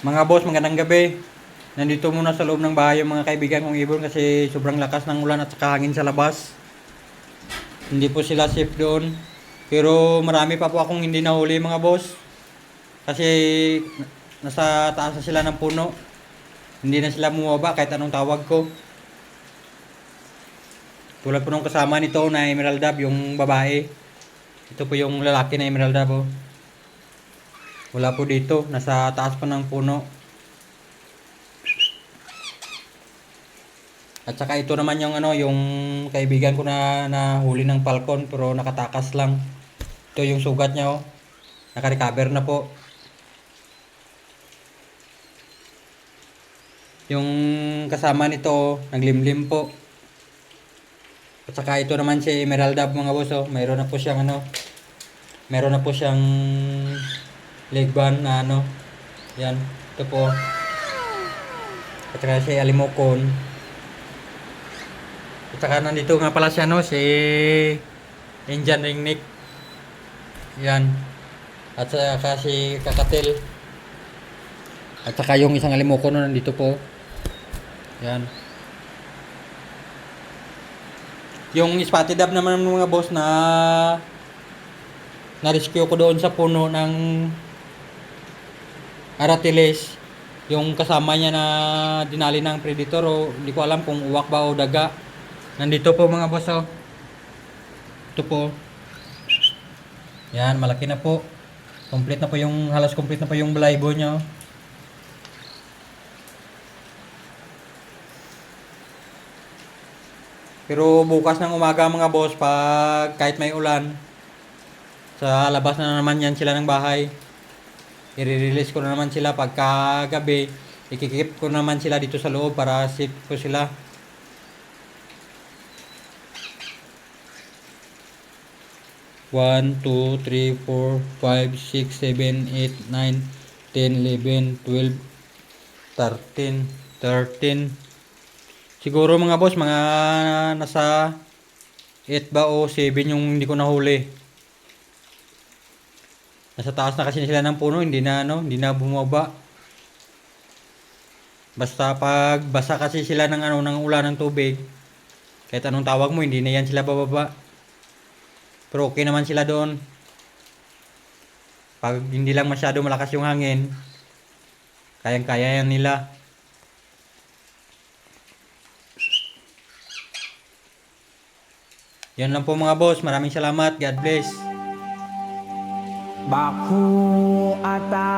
Mga boss, magandang gabi. Nandito muna sa loob ng bahay yung mga kaibigan kong ibon kasi sobrang lakas ng ulan at saka hangin sa labas. Hindi po sila safe doon. Pero marami pa po akong hindi nahuli mga boss. Kasi nasa taas na sila ng puno. Hindi na sila bumaba kahit anong tawag ko. Tulad po nung kasama nito na Emerald Dove, yung babae. Ito po yung lalaki na Emerald Dove. Wala po dito. Nasa taas pa ng puno. At saka ito naman yung ano, yung kaibigan ko na nahuli ng falcon pero nakatakas lang. Ito yung sugat niya oh. Naka-recover na po. Yung kasama nito naglimlim po. At saka ito naman si Emeralda mga boss oh. Mayroon na po siyang ano. Meron na po siyang leg band na ano. Yan. Ito po. At saka si Alimokon. At saka nandito nga pala siya no, si Indian Ringneck. Yan. At saka si Kakatil. At saka yung isang alimoko no, nandito po. Yan. Yung spotted dove naman ng mga boss na na-rescue ko doon sa puno ng Aratiles. Yung kasama niya na dinali ng predator o hindi ko alam kung uwak ba o daga. Nandito po mga boss oh. Ito po. Yan, malaki na po. Complete na po yung, halos complete na po yung balahibo niya oh. Pero bukas ng umaga mga boss, pag kahit may ulan, sa labas na naman yan sila ng bahay. I-release ko na naman sila pagka gabi. Ikikip ko naman sila dito sa loob para safe ko sila. One, two, three, four, five, six, seven, eight, nine, ten, eleven, twelve, thirteen, thirteen. Siguro mga boss, mga nasa 8 ba o 7 yung hindi ko nahuli. Nasa taas na kasi sila ng puno, hindi na ano, hindi na bumaba. Basta pag basa kasi sila ng ano ng ulan ng tubig, kahit anong tawag mo, hindi na yan sila bababa. Pero okay naman sila doon. Pag hindi lang masyado malakas yung hangin, kayang-kaya yan nila. Yan lang po mga boss. Maraming salamat. God bless. บาคูอาตา